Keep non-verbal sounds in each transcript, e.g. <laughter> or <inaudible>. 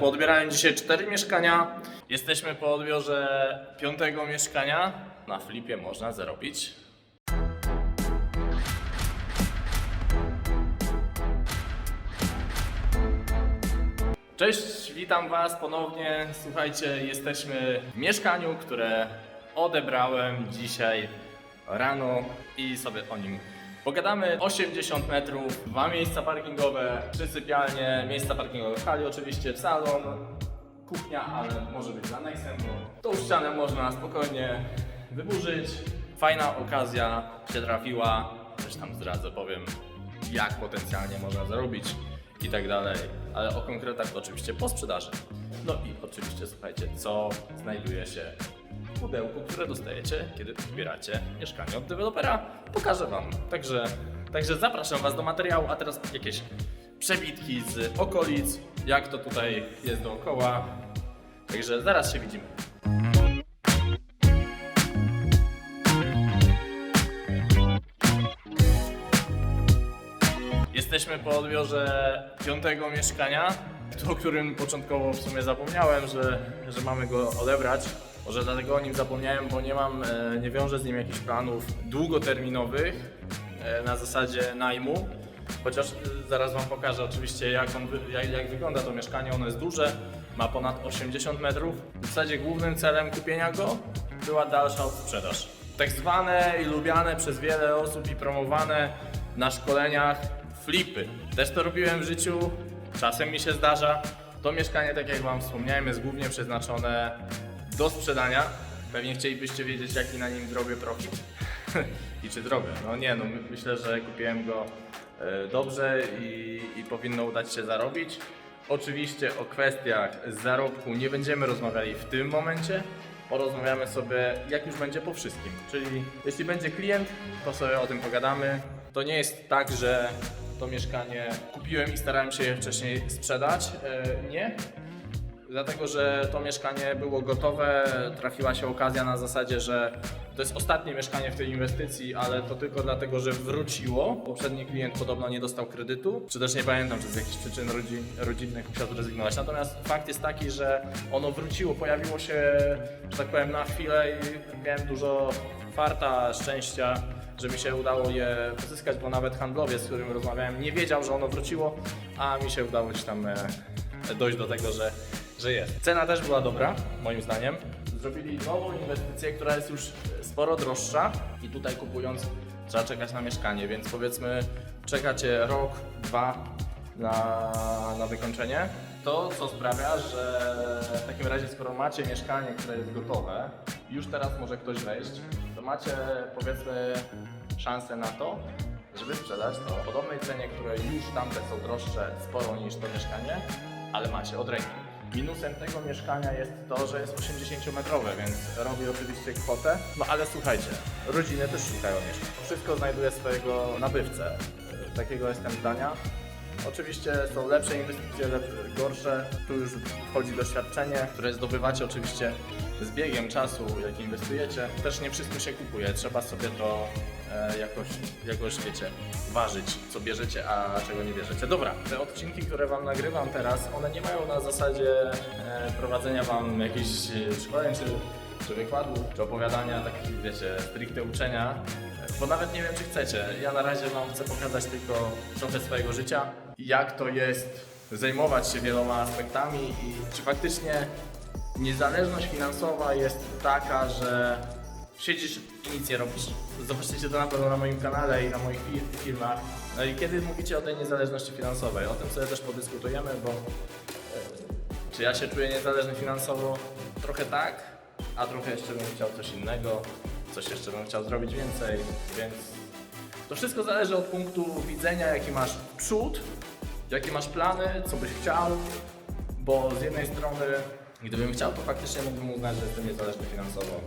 Poodbierałem dzisiaj cztery mieszkania. Jesteśmy po odbiorze piątego mieszkania. Na flipie można zarobić. Cześć, witam Was ponownie. Słuchajcie, jesteśmy w mieszkaniu, które odebrałem dzisiaj rano i sobie o nim pogadamy. 80 metrów, dwa miejsca parkingowe, trzy sypialnie, miejsca parkingowe w hali oczywiście, salon, kuchnia, ale może być z aneksem, bo tą ścianę można spokojnie wyburzyć. Fajna okazja się trafiła, też tam zdradzę, powiem jak potencjalnie można zarobić i tak dalej, ale o konkretach to oczywiście po sprzedaży. No i oczywiście słuchajcie, co znajduje się pudełku, które dostajecie, kiedy odbieracie mieszkanie od dewelopera, pokażę Wam. Także, także zapraszam Was do materiału, a teraz jakieś przebitki z okolic, jak to tutaj jest dookoła. Także zaraz się widzimy. Jesteśmy po odbiorze piątego mieszkania, o którym początkowo w sumie zapomniałem, że, że mamy go odebrać. Może dlatego o nim zapomniałem, bo nie mam, e, nie wiążę z nim jakichś planów długoterminowych e, na zasadzie najmu. Chociaż e, zaraz Wam pokażę oczywiście jak, on, jak, jak wygląda to mieszkanie. Ono jest duże, ma ponad 80 metrów. W zasadzie głównym celem kupienia go była dalsza sprzedaż. Tak zwane i lubiane przez wiele osób i promowane na szkoleniach flipy. Też to robiłem w życiu, czasem mi się zdarza. To mieszkanie, tak jak Wam wspomniałem, jest głównie przeznaczone do sprzedania. Pewnie chcielibyście wiedzieć, jaki na nim zrobię profit. <laughs> I czy zrobię? No nie, no my- myślę, że kupiłem go e, dobrze i, i powinno udać się zarobić. Oczywiście o kwestiach zarobku nie będziemy rozmawiali w tym momencie. Porozmawiamy sobie, jak już będzie po wszystkim. Czyli jeśli będzie klient, to sobie o tym pogadamy. To nie jest tak, że to mieszkanie kupiłem i starałem się je wcześniej sprzedać. E, Nie, Dlatego, że to mieszkanie było gotowe, trafiła się okazja na zasadzie, że to jest ostatnie mieszkanie w tej inwestycji, ale to tylko dlatego, że wróciło. Poprzedni klient podobno nie dostał kredytu, czy też nie pamiętam, czy z jakichś przyczyn rodzin, rodzinnych musiał zrezygnować. Natomiast fakt jest taki, że ono wróciło, pojawiło się, że tak powiem, na chwilę i miałem dużo farta, szczęścia, że mi się udało je pozyskać, bo nawet handlowiec, z którym rozmawiałem, nie wiedział, że ono wróciło, a mi się udało gdzieś tam e, dojść do tego, że, że jest. Cena też była dobra, moim zdaniem. Zrobili nową inwestycję, która jest już sporo droższa i tutaj kupując trzeba czekać na mieszkanie, więc powiedzmy czekacie rok, dwa na, na wykończenie. To, co sprawia, że w takim razie, skoro macie mieszkanie, które jest gotowe, już teraz może ktoś wejść, to macie powiedzmy szansę na to, żeby sprzedać to w podobnej cenie, które już tamte są droższe sporo niż to mieszkanie, ale macie od ręki. Minusem tego mieszkania jest to, że jest 80-metrowe, więc robi oczywiście kwotę. No ale słuchajcie, rodziny też szukają mieszkań. Wszystko znajduje swojego nabywcę. Takiego jestem zdania. Oczywiście są lepsze inwestycje, lepsze, gorsze. Tu już wchodzi doświadczenie, które zdobywacie oczywiście z biegiem czasu, jak inwestujecie. Też nie wszystko się kupuje, trzeba sobie to e, jakoś, jakoś, wiecie, ważyć, co bierzecie, a czego nie bierzecie. Dobra, te odcinki, które Wam nagrywam teraz, one nie mają na zasadzie e, prowadzenia Wam jakichś e, szkoleń, czy, czy wykładów, czy opowiadania takich, wiecie, stricte uczenia, bo nawet nie wiem, czy chcecie. Ja na razie Wam chcę pokazać tylko trochę swojego życia, jak to jest zajmować się wieloma aspektami i czy faktycznie niezależność finansowa jest taka, że siedzisz i nic nie robisz. Zobaczycie to na pewno na moim kanale i na moich fi- filmach. No i kiedy mówicie o tej niezależności finansowej, o tym sobie też podyskutujemy, bo e, czy ja się czuję niezależny finansowo? Trochę tak, a trochę jeszcze bym chciał coś innego, coś jeszcze bym chciał zrobić więcej, więc to wszystko zależy od punktu widzenia, jaki masz przód, jakie masz plany, co byś chciał, bo z jednej strony, gdybym chciał, to faktycznie mógłbym uznać, że jestem niezależny finansowo.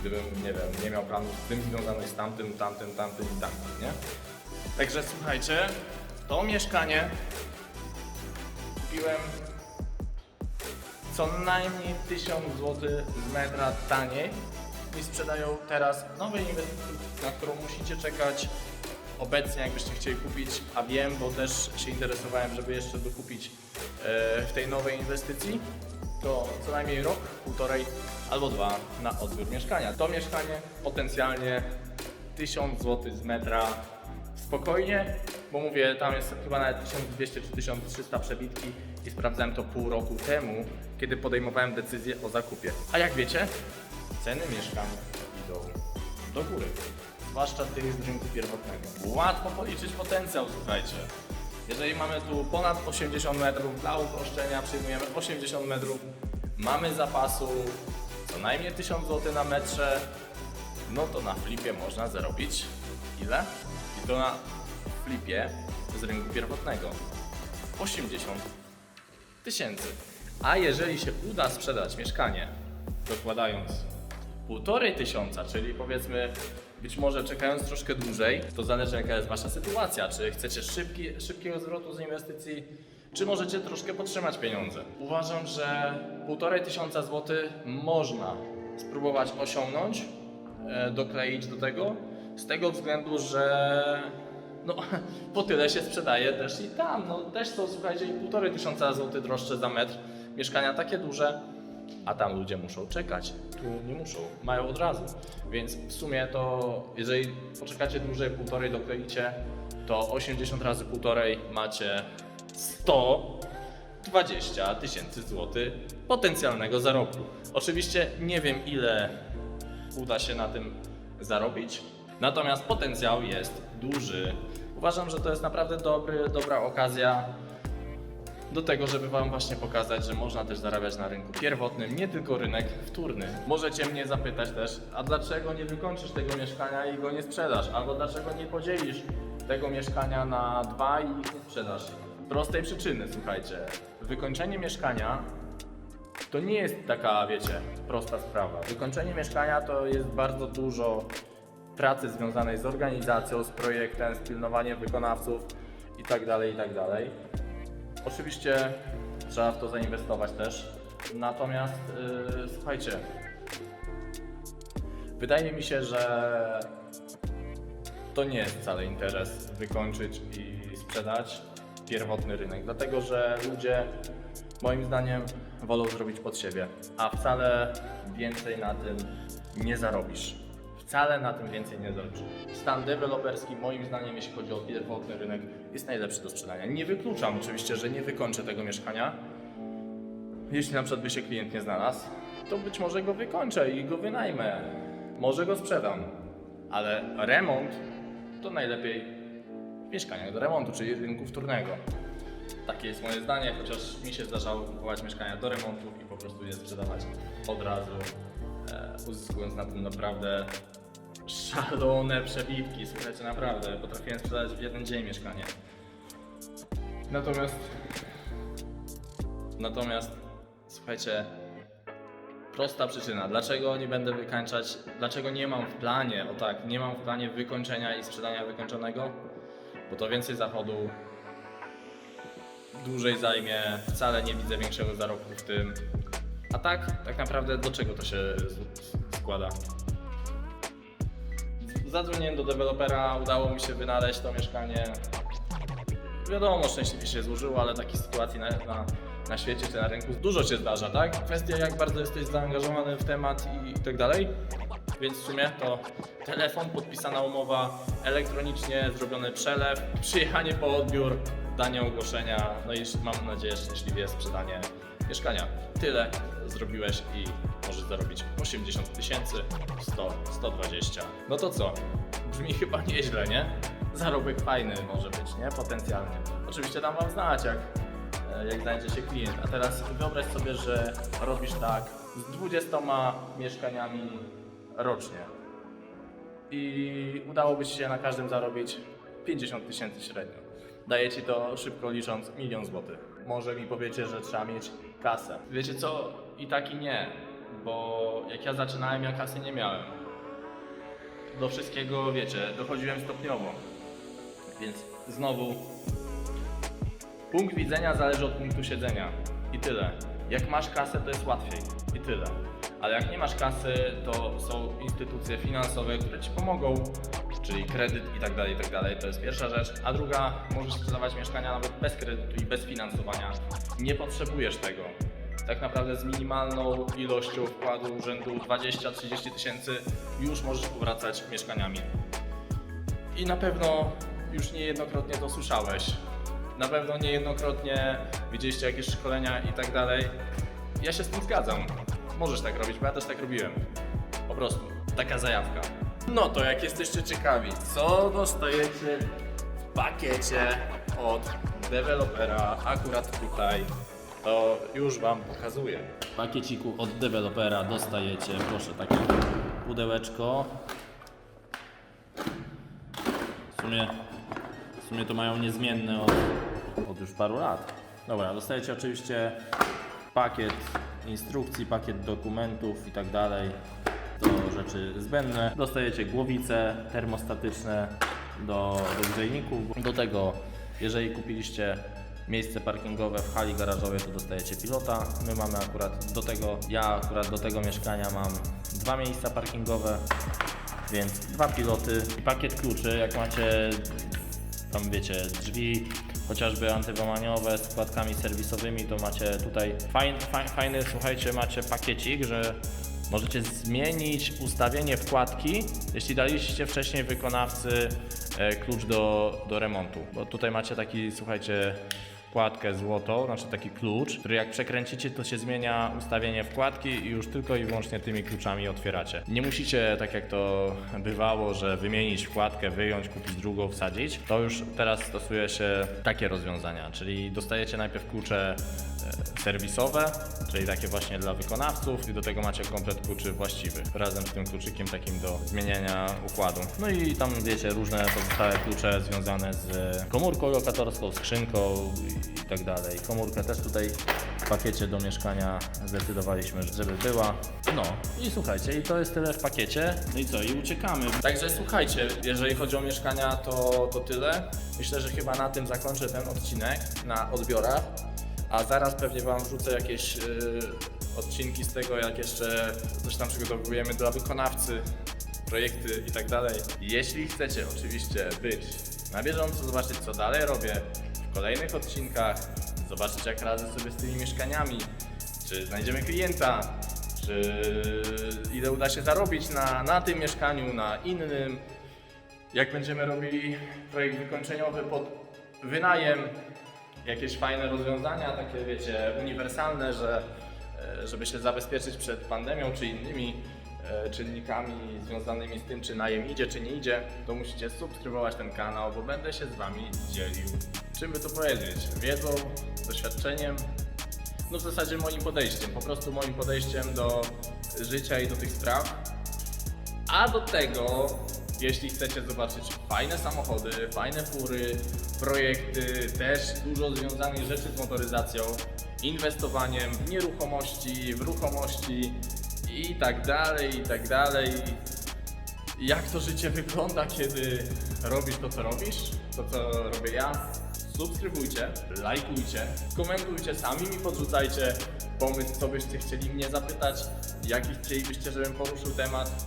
Gdybym, nie wiem, nie miał planów z tym związanych z tamtym, tamtym, tamtym i tamtym, nie? Także słuchajcie, to mieszkanie kupiłem co najmniej 1000 zł z metra taniej i sprzedają teraz nowej inwestycji, na którą musicie czekać obecnie jakbyście chcieli kupić, a wiem, bo też się interesowałem, żeby jeszcze dokupić e, w tej nowej inwestycji, to co najmniej rok, półtorej albo dwa na odbiór mieszkania. To mieszkanie potencjalnie 1000 zł z metra spokojnie, bo mówię, tam jest chyba nawet 1200 czy 1300 przebitki i sprawdzałem to pół roku temu, kiedy podejmowałem decyzję o zakupie. A jak wiecie, ceny mieszkań idą do góry, zwłaszcza tych z rynku pierwotnego. Łatwo policzyć potencjał, słuchajcie. Jeżeli mamy tu ponad 80 metrów, dla uproszczenia przyjmujemy 80 metrów, mamy zapasu co najmniej 1000 zł na metrze, no to na flipie można zarobić ile? I to na flipie z rynku pierwotnego 80 tysięcy. A jeżeli się uda sprzedać mieszkanie, dokładając półtorej tysiąca, czyli powiedzmy być może czekając troszkę dłużej, to zależy jaka jest Wasza sytuacja. Czy chcecie szybki, szybkiego zwrotu z inwestycji, czy możecie troszkę podtrzymać pieniądze. Uważam, że półtorej tysiąca złotych można spróbować osiągnąć, e, dokleić do tego, z tego względu, że no, <laughs> po tyle się sprzedaje też i tam. No, też są, słuchajcie, i półtorej tysiąca złotych droższe za metr. Mieszkania takie duże, a tam ludzie muszą czekać. Tu nie muszą, mają od razu. Więc w sumie to, jeżeli poczekacie dłużej, półtorej dokleicie, to 80 razy półtorej macie 120 tysięcy złotych potencjalnego zarobku. Oczywiście nie wiem ile uda się na tym zarobić, natomiast potencjał jest duży. Uważam, że to jest naprawdę dobry, dobra okazja do tego, żeby Wam właśnie pokazać, że można też zarabiać na rynku pierwotnym, nie tylko rynek wtórny. Możecie mnie zapytać też, a dlaczego nie wykończysz tego mieszkania i go nie sprzedasz? Albo dlaczego nie podzielisz tego mieszkania na dwa i ich nie sprzedasz? Prostej przyczyny, słuchajcie. Wykończenie mieszkania to nie jest taka, wiecie, prosta sprawa. Wykończenie mieszkania to jest bardzo dużo pracy związanej z organizacją, z projektem, z pilnowaniem wykonawców itd., itd. Oczywiście trzeba w to zainwestować też. Natomiast yy, słuchajcie, wydaje mi się, że to nie jest wcale interes wykończyć i sprzedać pierwotny rynek, dlatego że ludzie moim zdaniem wolą zrobić pod siebie, a wcale więcej na tym nie zarobisz. Wcale na tym więcej nie zarobisz. Stan deweloperski moim zdaniem, jeśli chodzi o pierwotny rynek, jest najlepszy do sprzedania. Nie wykluczam oczywiście, że nie wykończę tego mieszkania. Jeśli na przykład by się klient nie znalazł, to być może go wykończę i go wynajmę. Może go sprzedam. Ale remont to najlepiej w mieszkaniach do remontu, czyli rynku wtórnego. Takie jest moje zdanie, chociaż mi się zdarzało kupować mieszkania do remontu i po prostu je sprzedawać od razu, uzyskując na tym naprawdę szalone przebitki. Słuchajcie, naprawdę, potrafiłem sprzedać w jeden dzień mieszkanie. Natomiast, natomiast, słuchajcie, prosta przyczyna, dlaczego nie będę wykańczać, dlaczego nie mam w planie, o tak, nie mam w planie wykończenia i sprzedania wykończonego, bo to więcej zachodu, dłużej zajmie, wcale nie widzę większego zarobku w tym. A tak, tak naprawdę do czego to się składa? Zadzwoniłem do dewelopera, udało mi się wynaleźć to mieszkanie. Wiadomo, szczęśliwie się złożyło, ale takich sytuacji na, na, na świecie czy na rynku dużo się zdarza, tak? Kwestia jak bardzo jesteś zaangażowany w temat i tak dalej. Więc w sumie to telefon, podpisana umowa, elektronicznie zrobiony przelew, przyjechanie po odbiór, danie ogłoszenia, no i mam nadzieję szczęśliwie sprzedanie mieszkania. Tyle zrobiłeś i możesz zarobić 80 tysięcy, 100, 120. No to co? Brzmi chyba nieźle, nie? Zarobek fajny może być, nie? Potencjalnie. Oczywiście dam wam znać, jak, e, jak znajdzie się klient. A teraz wyobraź sobie, że robisz tak z 20 mieszkaniami rocznie i udałoby Ci się na każdym zarobić 50 tysięcy średnio. Daje Ci to szybko licząc milion złotych. Może mi powiecie, że trzeba mieć kasę. Wiecie co? I tak i nie, bo jak ja zaczynałem, ja kasy nie miałem. Do wszystkiego, wiecie, dochodziłem stopniowo. Więc znowu punkt widzenia zależy od punktu siedzenia. I tyle. Jak masz kasę, to jest łatwiej. I tyle. Ale jak nie masz kasy, to są instytucje finansowe, które ci pomogą, czyli kredyt i tak dalej, i tak dalej. To jest pierwsza rzecz. A druga, możesz sprzedawać mieszkania nawet bez kredytu i bez finansowania. Nie potrzebujesz tego. Tak naprawdę z minimalną ilością wkładu rzędu 20-30 tysięcy już możesz powracać mieszkaniami. I na pewno już niejednokrotnie to słyszałeś. Na pewno niejednokrotnie widzieliście jakieś szkolenia i tak dalej. Ja się z tym zgadzam. Możesz tak robić, bo ja też tak robiłem. Po prostu. Taka zajawka. No to jak jesteście ciekawi, co dostajecie w pakiecie od dewelopera akurat tutaj, to już Wam pokazuję. W pakieciku od dewelopera dostajecie, proszę, takie pudełeczko. W sumie, w sumie to mają niezmienne od, od już paru lat. Dobra, dostajecie oczywiście pakiet instrukcji, pakiet dokumentów i tak dalej. To rzeczy zbędne. Dostajecie głowice termostatyczne do, do grzejników. Do tego, jeżeli kupiliście miejsce parkingowe w hali garażowej, to dostajecie pilota. My mamy akurat do tego, ja akurat do tego mieszkania mam dwa miejsca parkingowe, więc dwa piloty i pakiet kluczy. Jak macie tam wiecie, drzwi chociażby antywłamaniowe z wkładkami serwisowymi, to macie tutaj fajny, fajny, słuchajcie, macie pakiecik, że możecie zmienić ustawienie wkładki, jeśli daliście wcześniej wykonawcy e, klucz do, do remontu. Bo tutaj macie taki, słuchajcie, wkładkę złotą, znaczy taki klucz, który jak przekręcicie, to się zmienia ustawienie wkładki i już tylko i wyłącznie tymi kluczami otwieracie. Nie musicie, tak jak to bywało, że wymienić wkładkę, wyjąć, kupić drugą, wsadzić. To już teraz stosuje się takie rozwiązania, czyli dostajecie najpierw klucze serwisowe, czyli takie właśnie dla wykonawców i do tego macie komplet kluczy właściwych, razem z tym kluczykiem takim do zmieniania układu. No i tam wiecie, różne pozostałe klucze związane z komórką lokatorską, skrzynką i tak dalej. Komórkę też tutaj w pakiecie do mieszkania zdecydowaliśmy, żeby była. No i słuchajcie, i to jest tyle w pakiecie. No i co, i uciekamy. Także słuchajcie, jeżeli chodzi o mieszkania, to, to tyle. Myślę, że chyba na tym zakończę ten odcinek na odbiorach. A zaraz pewnie Wam wrzucę jakieś y, odcinki z tego, jak jeszcze coś tam przygotowujemy dla wykonawcy, projekty i tak dalej. Jeśli chcecie oczywiście być na bieżąco, zobaczyć co dalej robię w kolejnych odcinkach, zobaczyć jak radzę sobie z tymi mieszkaniami, czy znajdziemy klienta, czy ile uda się zarobić na, na tym mieszkaniu, na innym, jak będziemy robili projekt wykończeniowy pod wynajem, jakieś fajne rozwiązania, takie wiecie, uniwersalne, że e, żeby się zabezpieczyć przed pandemią czy innymi e, czynnikami związanymi z tym, czy najem idzie, czy nie idzie, to musicie subskrybować ten kanał, bo będę się z Wami dzielił, czym by to powiedzieć, wiedzą, doświadczeniem, no w zasadzie moim podejściem, po prostu moim podejściem do życia i do tych spraw. A do tego, jeśli chcecie zobaczyć fajne samochody, fajne fury, projekty, też dużo związanych rzeczy z motoryzacją, inwestowaniem w nieruchomości, w ruchomości i tak dalej, i tak dalej. Jak to życie wygląda, kiedy robisz to, co robisz, to, co robię ja. Subskrybujcie, lajkujcie, komentujcie, sami mi podrzucajcie pomysł, co byście chcieli mnie zapytać, jaki chcielibyście, żebym poruszył temat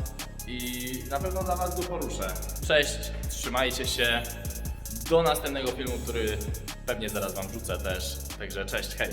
i na pewno dla Was go poruszę. Cześć, trzymajcie się. Do następnego filmu, który pewnie zaraz Wam wrzucę też. Także cześć, hej.